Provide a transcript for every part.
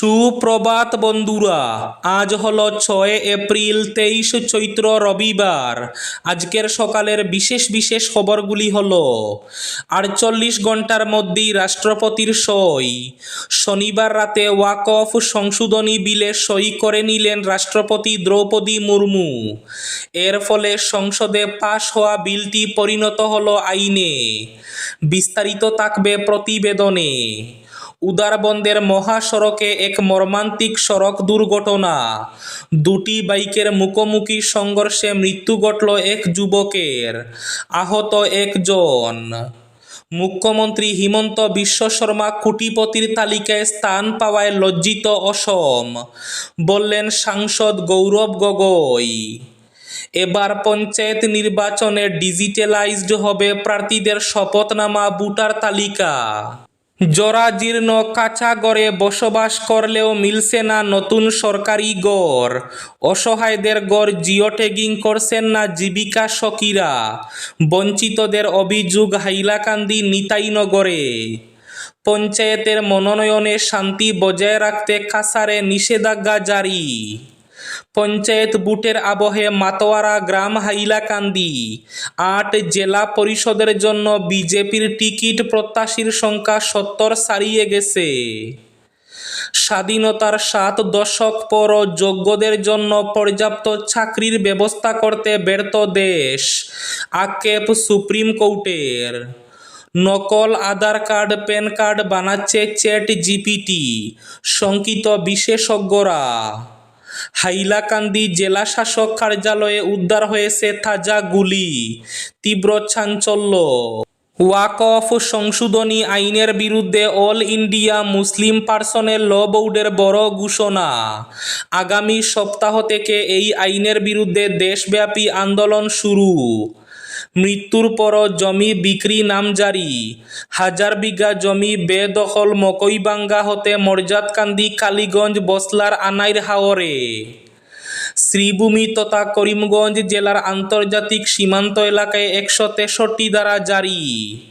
সুপ্রভাত বন্ধুরা, আজ হলো ছয় এপ্রিল তেইশ চৈত্র রবিবার। আজকের সকালের বিশেষ বিশেষ খবরগুলি হল, আটচল্লিশ ঘণ্টার মধ্যেই রাষ্ট্রপতির সই। শনিবার রাতে ওয়াকফ সংশোধনী বিলে সই করে নিলেন রাষ্ট্রপতি দ্রৌপদী মুর্মু। এর ফলে সংসদে পাশ হওয়া বিলটি পরিণত হল আইনে। বিস্তারিত থাকবে প্রতিবেদনে। উদারবন্দের মহাসড়কে এক মর্মান্তিক সড়ক দুর্ঘটনা। দুটি বাইকের মুখোমুখি সংঘর্ষে মৃত্যু ঘটল এক যুবকের, আহত একজন। মুখ্যমন্ত্রী হিমন্ত বিশ্ব শর্মা কোটিপতির তালিকায় স্থান পাওয়ায় লজ্জিত অসম, বললেন সাংসদ গৌরব গগৈ। এবার পঞ্চায়েত নির্বাচনে ডিজিটালাইজড হবে প্রার্থীদের শপথনামা ভোটার তালিকা। জরাজীর্ণ কাঁচা গড়ে বসবাস করলেও মিলছে না নতুন সরকারি গড়। অসহায়দের গড় জিও ট্যাগিং করছেন না জীবিকা সকিরা বঞ্চিতদের অভিযোগ হাইলাকান্দি নিতাইনগরে। পঞ্চায়েতের মনোনয়নে শান্তি বজায় রাখতে কাসারে নিষেধাজ্ঞা জারি। পঞ্চায়েত বুটের আবহে মাতোয়ারা গ্রাম হাইলাকান্দি। আট জেলা পরিষদের জন্য বিজেপির টিকিট প্রত্যাশীর সংখ্যা সত্তর ছাড়িয়ে গেছে। স্বাধীনতার সাত দশক পর যোগ্যদের জন্য পর্যাপ্ত চাকরির ব্যবস্থা করতে ব্যর্থ দেশ, আক্ষেপ সুপ্রিম কোর্টের। নকল আধার কার্ড, প্যান কার্ড বানাচ্ছে চ্যাট জিপিটি, শঙ্কিত বিশেষজ্ঞরা। হাইলাকান্দি জেলা শাসক কার্যালয়ে উদ্ধার হয়েছে তাজা গুলি। তীব্র চাঞ্চল্য। ওয়াকফ সংশোধনী আইনের বিরুদ্ধে অল ইন্ডিয়া মুসলিম পার্সনের ল বোর্ডের বড় ঘোষণা। আগামী সপ্তাহ থেকে এই আইনের বিরুদ্ধে দেশব্যাপী আন্দোলন শুরু। মৃত্যুর পর জমি বিক্রি নামজারি হাজার বিঘা জমি বেদখল মকইবাঙ্গা হতে মর্যাদকান্দি কালীগঞ্জ বসলার আনাইর হাওরে শ্রীভূমি তথা করিমগঞ্জ জেলার আন্তর্জাতিক সীমান্ত এলাকায় একশো তেষট্টি দ্বারা জারি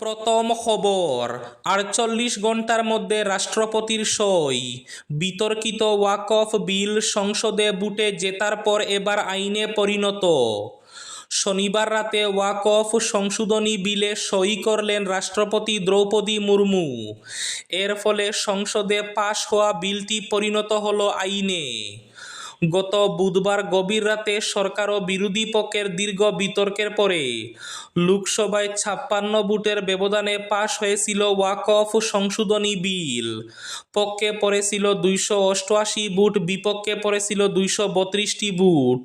প্রথম খবর, আটচল্লিশ ঘণ্টার মধ্যে রাষ্ট্রপতির সই। বিতর্কিত ওয়াকফ বিল সংসদে বুটে জেতার পর এবার আইনে পরিণত। শনিবার রাতে ওয়াকফ সংশোধনী বিলে সই করলেন রাষ্ট্রপতি দ্রৌপদী মুর্মু। এর ফলে সংসদে পাশ হওয়া বিলটি পরিণত হলো আইনে। গত বুধবার গভীর রাতে সরকার ও বিরোধী পক্ষের দীর্ঘ বিতর্কের পরে লোকসভায় ছাপ্পান্ন বুটের ব্যবধানে পাশ হয়েছিল ওয়াকফ সংশোধনী বিল। পক্ষে পড়েছিল দুইশো অষ্টআশি বুট বিপক্ষে পড়েছিল দুইশো বত্রিশটি বুট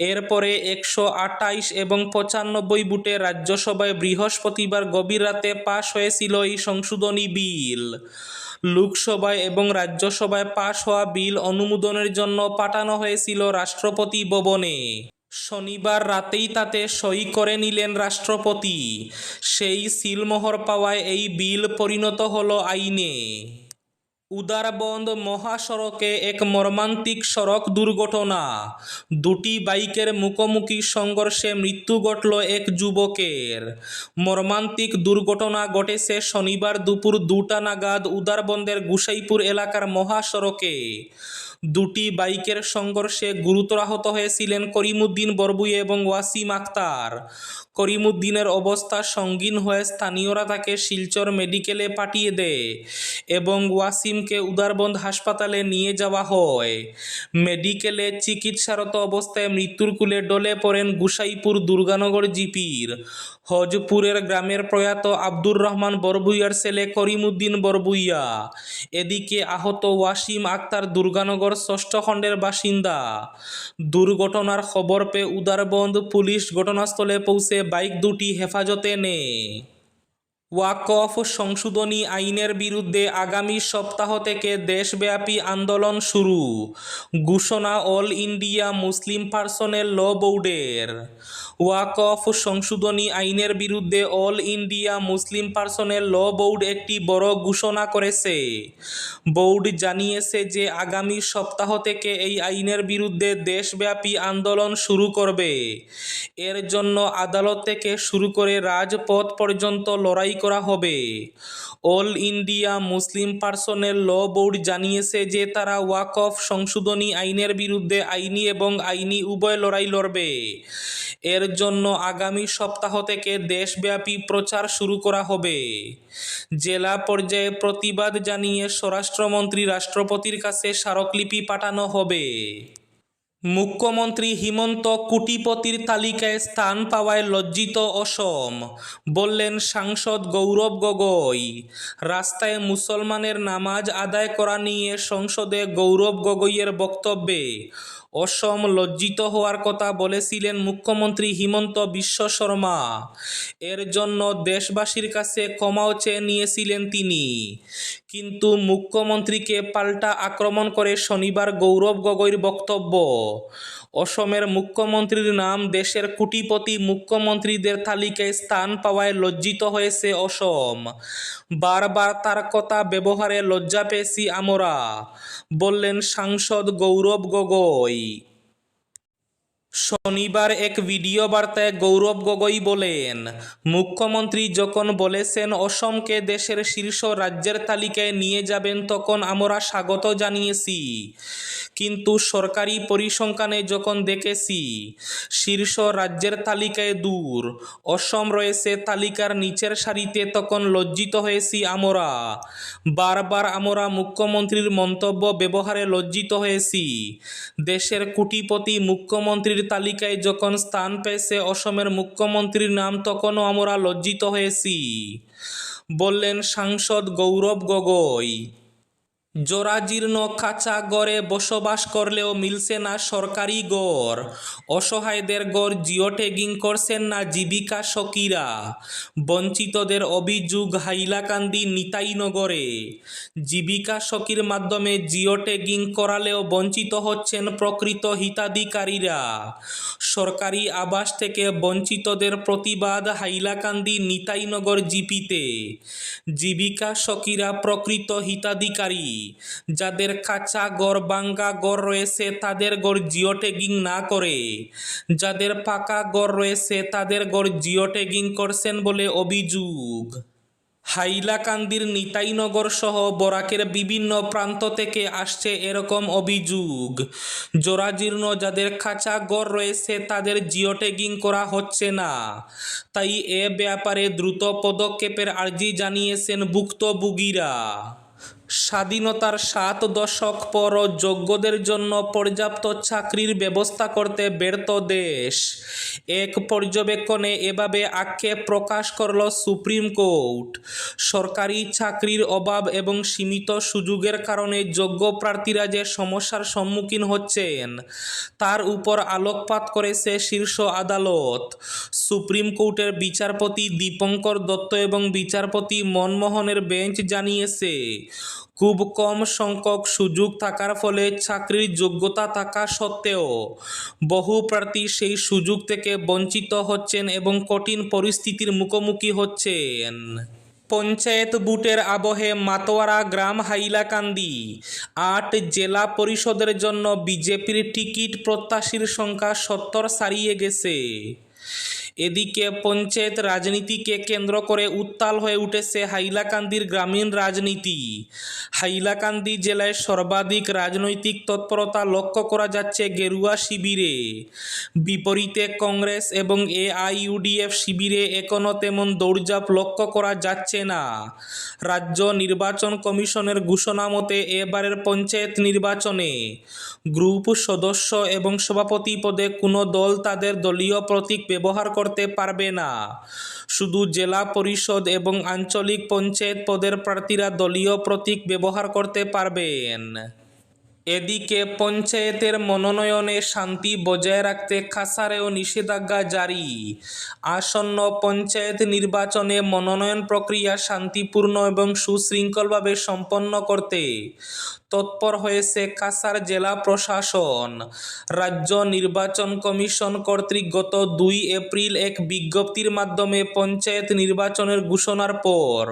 এরপরে একশো আটাইশ এবং পঁচানব্বই বুটে রাজ্যসভায় বৃহস্পতিবার গভীর রাতে পাশ হয়েছিল এই সংশোধনী বিল। লোকসভায় এবং রাজ্যসভায় পাশ হওয়া বিল অনুমোদনের জন্য পাঠানো হয়েছিল রাষ্ট্রপতি ভবনে। শনিবার রাতেই তাতে সই করে নিলেন রাষ্ট্রপতি। সেই সিলমোহর পাওয়ায় এই বিল পরিণত হলো আইনে। উদারবন্দ মহাসড়কে এক মর্মান্তিক সড়ক দুর্ঘটনা। দুটি বাইকের মুখোমুখি সংঘর্ষে মৃত্যু ঘটল এক যুবকের। মর্মান্তিক দুর্ঘটনা ঘটেছে শনিবার দুপুর দুটা নাগাদ উদারবন্দের গুসাইপুর এলাকার মহাসড়কে। দুটি বাইকের সংঘর্ষে গুরুতর আহত হয়েছিলেন করিমুদ্দিন বরবুই এবং ওয়াসিম আক্তার করিমুদ্দিনের অবস্থা সঙ্গীন হয়ে স্থানীয়রা তাকে শিলচর মেডিকেলে পাঠিয়ে দেয় এবং ওয়াসিমকে উদারবন্দ হাসপাতালে নিয়ে যাওয়া হয়। মেডিকেলে চিকিৎসারত অবস্থায় মৃত্যুর কুলে ডলে পড়েন গুসাইপুর দুর্গানগর জিপির। হজপুরের গ্রামের প্রয়াত আব্দুর রহমান বরবুইয়ার ছেলে করিমুদ্দিন বরবুইয়া। এদিকে আহত ওয়াসিম আক্তার দুর্গানগর ষষ্ঠ খণ্ডের বাসিন্দা। দুর্ঘটনার খবর পেয়ে উদারবন্দ পুলিশ ঘটনাস্থলে পৌঁছে বাইক দুটি হেফাজতে নেয়। ওয়াকফ সংশোধনী আইনের বিরুদ্ধে আগামী সপ্তাহ থেকে দেশব্যাপী আন্দোলন শুরু। ঘোষণা all India Muslim personal law বোর্ডের। ওয়াকফ সংশোধনী আইনের বিরুদ্ধে all India Muslim personal law board একটি বড় ঘোষণা করেছে। বোর্ড জানিয়েছে যে আগামী সপ্তাহ থেকে এই আইনের বিরুদ্ধে দেশব্যাপী আন্দোলন শুরু করবে। এর জন্য আদালত থেকে শুরু করে রাজপথ পর্যন্ত লড়াই করা হবে। All India Muslim personal law board জানিয়েছে যে তারা ওয়াকফ সংশোধনী আইনের বিরুদ্ধে আইনি এবং আইনি উভয় লড়াই লড়বে। এর জন্য আগামী সপ্তাহ থেকে দেশব্যাপী প্রচার শুরু করা হবে। জেলা পর্যায়ে প্রতিবাদ জানিয়ে স্বরাষ্ট্রমন্ত্রী রাষ্ট্রপতির কাছে স্মারকলিপি পাঠানো হবে। মুখ্যমন্ত্রী হিমন্ত কুটিপতির তালিকায় স্থান পাওয়ায় লজ্জিত অসম, বললেন সাংসদ গৌরব গগৈ। রাস্তায় মুসলমানের নামাজ আদায় করা নিয়ে সংসদে গৌরব গগৈয়ের বক্তব্যে অসম লজ্জিত হওয়ার কথা বলেছিলেন মুখ্যমন্ত্রী হিমন্ত বিশ্ব শর্মা। এর জন্য দেশবাসীর কাছে ক্ষমাও চেয়ে নিয়েছিলেন তিনি। কিন্তু মুখ্যমন্ত্রীকে পাল্টা আক্রমণ করে শনিবার গৌরব গগৈর বক্তব্য অসমের মুখ্যমন্ত্রীর নাম দেশের কোটিপতি মুখ্যমন্ত্রীদের তালিকায় স্থান পাওয়ায় লজ্জিত হয়েছে অসম। বারবার তার কথা ব্যবহারে লজ্জা পেয়েছি আমরা, বললেন সাংসদ গৌরব গগৈ। শনিবার এক ভিডিও বার্তায় গৌরব গগৈ বলেন, মুখ্যমন্ত্রী যখন বলেছেন অসমকে দেশের শীর্ষ রাজ্যের তালিকায় নিয়ে যাবেন তখন আমরা স্বাগত জানিয়েছি। কিন্তু সরকারি পরিসংখ্যানে যখন দেখেছি, শীর্ষ রাজ্যের তালিকায় দূর, অসম রয়েছে তালিকার নিচের সারিতে তখন লজ্জিত হয়েছি আমরা। বারবার আমরা মুখ্যমন্ত্রীর মন্তব্য ব্যবহারে লজ্জিত হয়েছি। দেশের কোটিপতি মুখ্যমন্ত্রীর তালিকায় যখন স্থান পেয়েছে অসমের মুখ্যমন্ত্রীর নাম, তখনও আমরা লজ্জিত হয়েছি। বললেন সাংসদ গৌরব গগৈ। জরাজীর্ণ কাঁচা গড়ে বসবাস করলেও মিলছে না সরকারি গড়। অসহায়দের গড় জিও ট্যাগিং করছেন না জীবিকা সকিরা বঞ্চিতদের অভিযোগ হাইলাকান্দি নিতাইনগরে। জীবিকা সখীর মাধ্যমে জিও ট্যাগিং করালেও বঞ্চিত হচ্ছেন প্রকৃত হিতাধিকারীরা। সরকারি আবাস থেকে বঞ্চিতদের প্রতিবাদ হাইলাকান্দি নিতাইনগর জিপিতে। জীবিকা সখীরা প্রকৃত হিতাধিকারী। যাদের কাঁচা গড় বাঙ্গা গড় রয়েছে, তাদের গড় জিও ট্যাগিং না করে। যাদের পাকা গড় রয়েছে, তাদের গড় জিও ট্যাগিং করছেন বলে অভিযোগ। হাইলাকান্দির নিতাইনগর সহ বরাকের বিভিন্ন প্রান্ত থেকে আসছে এরকম অভিযোগ। জরাজীর্ণ যাদের খাঁচা গড় রয়েছে, তাদের জিও ট্যাগিং করা হচ্ছে না। তাই এ ব্যাপারে দ্রুত পদক্ষেপের আর্জি জানিয়েছেন ভুক্তভোগীরা। স্বাধীনতার সাত দশক পর যোগ্যদের জন্য পর্যাপ্ত চাকরির ব্যবস্থা করতে ব্যর্থ দেশ। এক পর্যবেক্ষণে এভাবে আক্ষেপ প্রকাশ করল সুপ্রিম কোর্ট। সরকারি চাকরির অভাব এবং সীমিত সুযোগের কারণে যোগ্য প্রার্থীরা যে সমস্যার সম্মুখীন হচ্ছেন, তার উপর আলোকপাত করেছে শীর্ষ আদালত। সুপ্রিম কোর্টের বিচারপতি দীপঙ্কর দত্ত এবং বিচারপতি মনমোহনের বেঞ্চ জানিয়েছে খুব কম সংখ্যক সুযোগ থাকার ফলে চাকরির যোগ্যতা থাকা সত্ত্বেও বহু প্রার্থী সেই সুযোগ থেকে বঞ্চিত হচ্ছেন এবং কঠিন পরিস্থিতির মুখোমুখি হচ্ছেন। পঞ্চায়েত বুটের আবহে মাতোয়ারা গ্রাম হাইলাকান্দি, আট জেলা পরিষদের জন্য বিজেপির টিকিট প্রত্যাশীর সংখ্যা সত্তর ছাড়িয়ে গেছে। এদিকে পঞ্চায়েত রাজনীতিকে কেন্দ্র করে উত্তাল হয়ে উঠেছে হাইলাকান্দির গ্রামীণ রাজনীতি। হাইলাকান্দি জেলায় সর্বাধিক রাজনৈতিক তৎপরতা লক্ষ্য করা যাচ্ছে গেরুয়া শিবিরে। বিপরীতে কংগ্রেস এবং এআইইউডিএফ শিবিরে এখনও তেমন দৌড়ঝাঁপ লক্ষ্য করা যাচ্ছে না। রাজ্য নির্বাচন কমিশনের ঘোষণা মতে এবারের পঞ্চায়েত নির্বাচনে গ্রুপ সদস্য এবং সভাপতি পদে কোনো দল তাদের দলীয় প্রতীক ব্যবহার করতে পারবে না। শুধু জেলা পরিষদ এবং আঞ্চলিক পঞ্চায়েত পদের প্রার্থীরা দলীয় প্রতীক ব্যবহার করতে পারবেন। এদিকে পঞ্চায়েতের মনোনয়নে শান্তি বজায় রাখতে খাসারেও নিষেধাজ্ঞা জারি। আসন্ন পঞ্চায়েত নির্বাচনে মনোনয়ন প্রক্রিয়া শান্তিপূর্ণ এবং সুশৃঙ্খলভাবে সম্পন্ন করতে তৎপর হয়েছে কাসার জেলা প্রশাসন। রাজ্য নির্বাচন কমিশন কর্তৃক গত দুই এপ্রিল এক বিজ্ঞপ্তির মাধ্যমে পঞ্চায়েত নির্বাচনের ঘোষণার পর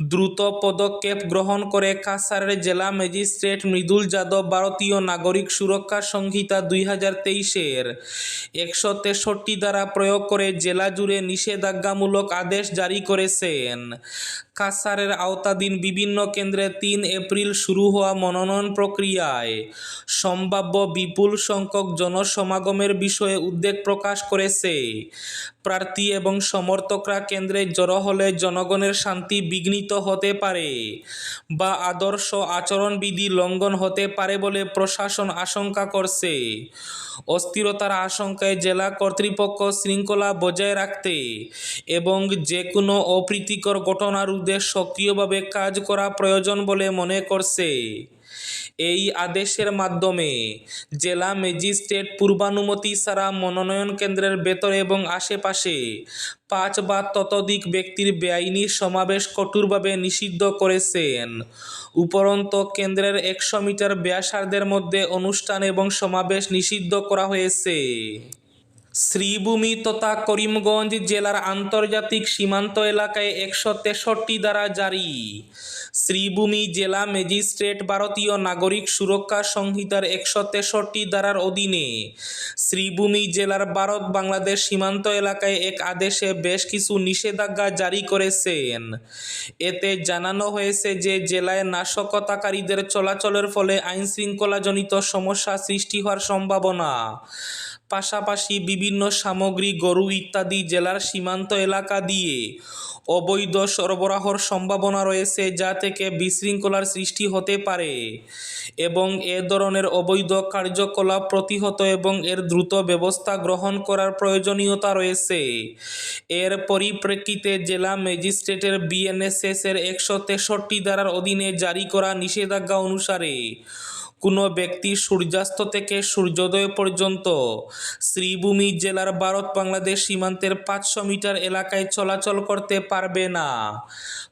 দ্রুত পদক্ষেপ গ্রহণ করে কাসারের জেলা ম্যাজিস্ট্রেট মৃদুল যাদব ভারতীয় নাগরিক সুরক্ষা সংহিতা দুই হাজার তেইশের একশো তেষট্টি দ্বারা প্রয়োগ করে জেলা জুড়ে নিষেধাজ্ঞামূলক আদেশ জারি করেছেন। কাসারের আওতাধীন বিভিন্ন কেন্দ্রে তিন এপ্রিল শুরু হওয়া মনোনয়ন প্রক্রিয়ায় সম্ভাব্য বিপুল সংখ্যক জনসমাগমের বিষয়ে উদ্বেগ প্রকাশ করেছে। প্রার্থী এবং সমর্থকরা কেন্দ্রে জড়ো হলে জনগণের শান্তি বিঘ্নিত হতে পারে বা আদর্শ আচরণবিধি লঙ্ঘন হতে পারে বলে প্রশাসন আশঙ্কা করছে। অস্থিরতার আশঙ্কায় জেলা কর্তৃপক্ষ শৃঙ্খলা বজায় রাখতে এবং যে কোনো অপ্রীতিকর ঘটনা রোধে সক্রিয়ভাবে কাজ করা প্রয়োজন বলে মনে করছে। এই আদেশের মাধ্যমে জেলা ম্যাজিস্ট্রেট পূর্বানুমতি ছাড়া মনোনয়ন কেন্দ্রের ভেতরে এবং আশেপাশে পাঁচ বা ততোধিক ব্যক্তির বেআইনি সমাবেশ কঠোরভাবে নিষিদ্ধ করেছেন। উপরন্ত কেন্দ্রের একশো মিটার ব্যাসার্ধের মধ্যে অনুষ্ঠান এবং সমাবেশ নিষিদ্ধ করা হয়েছে। শ্রীভূমি তথা করিমগঞ্জ জেলার আন্তর্জাতিক সীমান্ত এলাকায় একশো তেষট্টি দ্বারা জারি। শ্রীভূমি জেলা ম্যাজিস্ট্রেট ভারতীয় নাগরিক সুরক্ষা সংহিতার একশো তেষট্টি ধারার অধীনে শ্রীভূমি জেলার ভারত বাংলাদেশ সীমান্ত এলাকায় এক আদেশে বেশ কিছু নিষেধাজ্ঞা জারি করেছেন। এতে জানানো হয়েছে যে জেলায় নাশকতাকারীদের চলাচলের ফলে আইন আইনশৃঙ্খলাজনিত সমস্যা সৃষ্টি হওয়ার সম্ভাবনা। পাশাপাশি বিভিন্ন সামগ্রী, গরু ইত্যাদি জেলার সীমান্ত এলাকা দিয়ে অবৈধ সরবরাহর সম্ভাবনা রয়েছে যা থেকে বিশৃঙ্খলার সৃষ্টি হতে পারে এবং এ ধরনের অবৈধ কার্যকলাপ প্রতিহত এবং এর দ্রুত ব্যবস্থা গ্রহণ করার প্রয়োজনীয়তা রয়েছে। এর পরিপ্রেক্ষিতে জেলা ম্যাজিস্ট্রেটের বিএনএসএস এর একশো তেষট্টি ধারার অধীনে জারি করা নিষেধাজ্ঞা অনুসারে কোনো ব্যক্তি সূর্যাস্ত থেকে সূর্যোদয় পর্যন্ত শ্রীভূমি জেলার ভারত, বাংলাদেশ সীমান্তের পাঁচশো মিটার এলাকায় চলাচল করতে পারবে না।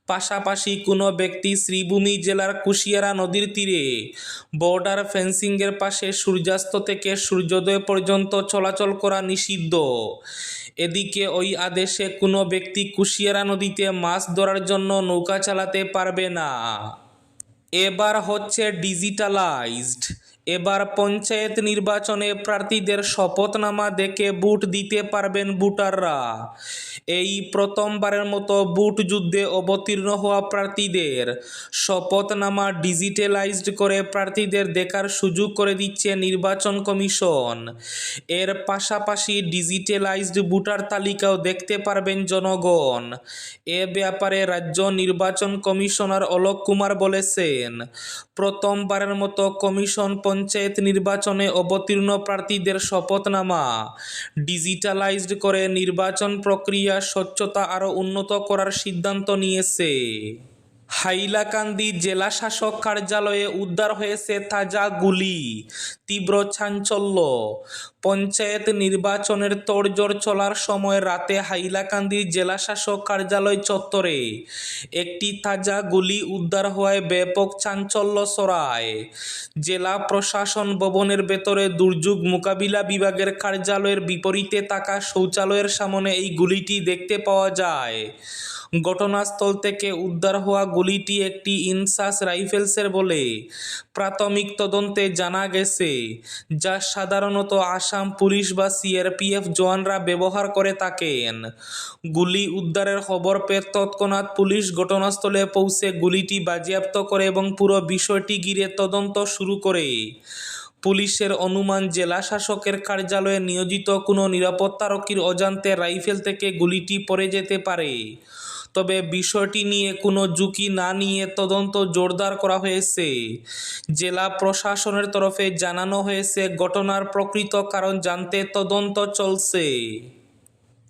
পাশাপাশি কোনো ব্যক্তি শ্রীভূমি জেলার কুশিয়ারা নদীর তীরে বর্ডার ফেন্সিংয়ের পাশে সূর্যাস্ত থেকে সূর্যোদয় পর্যন্ত চলাচল করা নিষিদ্ধ। এদিকে ওই আদেশে কোনো ব্যক্তি কুশিয়ারা নদীতে মাছ ধরার জন্য নৌকা চালাতে পারবে না। এবার হচ্ছে ডিজিটালাইজড এবার পঞ্চায়েত নির্বাচনে প্রার্থীদের শপথনামা দেখে বুট দিতে পারবেন ভোটাররা। এই প্রথমবারের মতো বুট যুদ্ধে অবতীর্ণ হওয়া প্রার্থীদের শপথনামা ডিজিটালাইজড করে প্রার্থীদের দেখার সুযোগ করে দিচ্ছে নির্বাচন কমিশন। এর পাশাপাশি ডিজিটালাইজড ভোটার তালিকাও দেখতে পারবেন জনগণ। এ ব্যাপারে রাজ্য নির্বাচন কমিশনার অলোক কুমার বলেছেন, প্রথমবারের মতো কমিশন পঞ্চায়েত নির্বাচনে অবতীর্ণ প্রার্থীদের শপথনামা। ডিজিটালাইজড করে নির্বাচন প্রক্রিয়া স্বচ্ছতা আরও উন্নত করার সিদ্ধান্ত নিয়েছে। হাইলাকান্দি জেলা শাসক কার্যালয়ে উদ্ধার হয়েছে তাজা গুলি। তীব্র চাঞ্চল্য। পঞ্চায়েত নির্বাচনের তোড়জোড় চলার সময় রাতে হাইলাকান্দি জেলা শাসক কার্যালয় চত্বরে একটি তাজা গুলি উদ্ধার হওয়ায় ব্যাপক চাঞ্চল্য ছড়ায়। জেলা প্রশাসন ভবনের ভেতরে দুর্যোগ মোকাবিলা বিভাগের কার্যালয়ের বিপরীতে থাকা শৌচালয়ের সামনে এই গুলিটি দেখতে পাওয়া যায়। ঘটনাস্থল থেকে উদ্ধার হওয়া গুলিটি একটি ইনসাস রাইফেলসের বলে প্রাথমিক তদন্তে জানা গেছে, যা সাধারণত আসাম পুলিশ বা সিআরপিএফ জওয়ানরা ব্যবহার করে থাকেন। গুলি উদ্ধারের খবর পেয়ে তৎক্ষণাৎ পুলিশ ঘটনাস্থলে পৌঁছে গুলিটি বাজেয়াপ্ত করে এবং পুরো বিষয়টি ঘিরে তদন্ত শুরু করে। পুলিশের অনুমান, জেলা শাসকের কার্যালয়ে নিয়োজিত কোনো নিরাপত্তারক্ষীর অজান্তে রাইফেল থেকে গুলিটি পড়ে যেতে পারে। তবে বিষয়টি নিয়ে কোনো ঝুঁকি না নিয়ে তদন্ত জোরদার করা হয়েছে। জেলা প্রশাসনের তরফে জানানো হয়েছে, ঘটনার প্রকৃত কারণ জানতে তদন্ত চলছে।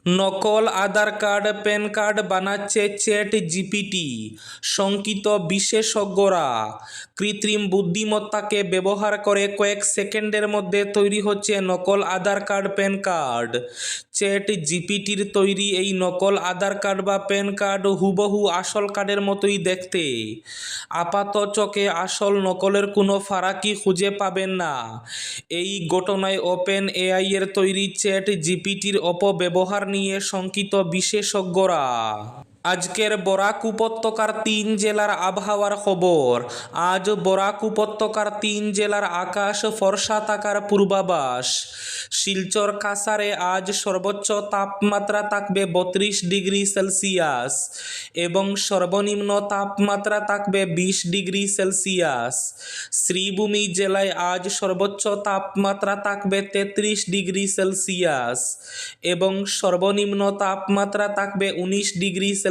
নকল আধার কার্ড, প্যান কার্ড বানাচ্ছে চ্যাট জিপিটি শঙ্কিত বিশেষজ্ঞরা, কৃত্রিম বুদ্ধিমত্তাকে ব্যবহার করে কয়েক সেকেন্ডের মধ্যে তৈরি হচ্ছে নকল Aadhaar card, PAN card. Chat জিপিটির তৈরি এই নকল আধার কার্ড বা প্যান কার্ড হুবহু আসল কার্ডের মতোই দেখতে। আপাত চোখে আসল নকলের কোনো ফারাকি খুঁজে পাবেন না। এই ঘটনায় ওপেন এআই এর তৈরি চ্যাট জিপিটির অপব্যবহার নিয়ে শঙ্কিত বিশেষজ্ঞরা। আজকের বরাক উপত্যকার তিন জেলার আবহাওয়ার খবর। আজ বরাক উপত্যকার তিন জেলার আকাশ ফর্সা থাকার পূর্বাভাস। শিলচর কাসারে আজ সর্বোচ্চ তাপমাত্রা থাকবে বত্রিশ ডিগ্রি সেলসিয়াস এবং সর্বনিম্ন তাপমাত্রা থাকবে বিশ ডিগ্রি সেলসিয়াস। শ্রীভূমি জেলায় আজ সর্বোচ্চ তাপমাত্রা থাকবে তেত্রিশ ডিগ্রি সেলসিয়াস এবং সর্বনিম্ন তাপমাত্রা থাকবে উনিশ ডিগ্রি সেলসিয়াস।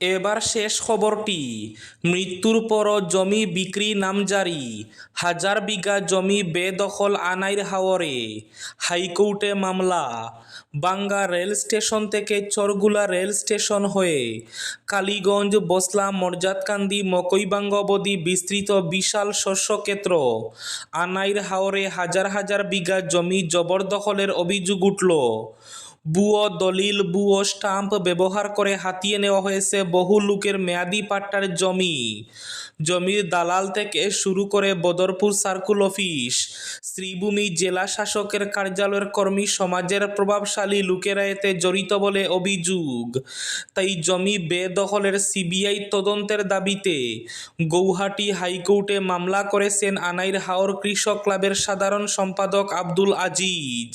এবার শেষ খবরটি। মৃত্যুর পরও জমি বিক্রি নামজারি। হাজার বিঘা জমি বেদখল আনাইর হাওরে। হাইকোর্টে মামলা। বাঙ্গা রেল স্টেশন থেকে চরগুলা রেল স্টেশন হয়ে। কালীগঞ্জ, বসলা, মর্যাদকান্দি মকইবাঙ্গ অবধি বিস্তৃত বিশাল শস্যক্ষেত্র আনাইর হাওরে হাজার হাজার বিঘা জমি জবরদখলের অভিযোগ উঠল। ভুয়ো দলিল ভুয়ো স্টাম্প ব্যবহার করে হাতিয়ে নেওয়া হয়েছে বহু লোকের মেয়াদি পাট্টার জমি। জমির দালাল থেকে শুরু করে বদরপুর সার্কুল অফিস, শ্রীভূমি জেলা শাসকের কার্যালয়ের কর্মী, সমাজের প্রভাবশালী লোকেরা এতে জড়িত বলে অভিযোগ। তাই জমি বেদখলের সিবিআই তদন্তের দাবিতে গৌহাটি হাইকোর্টে মামলা করেছেন আনাইর হাওর কৃষক ক্লাবের সাধারণ সম্পাদক আব্দুল আজিজ।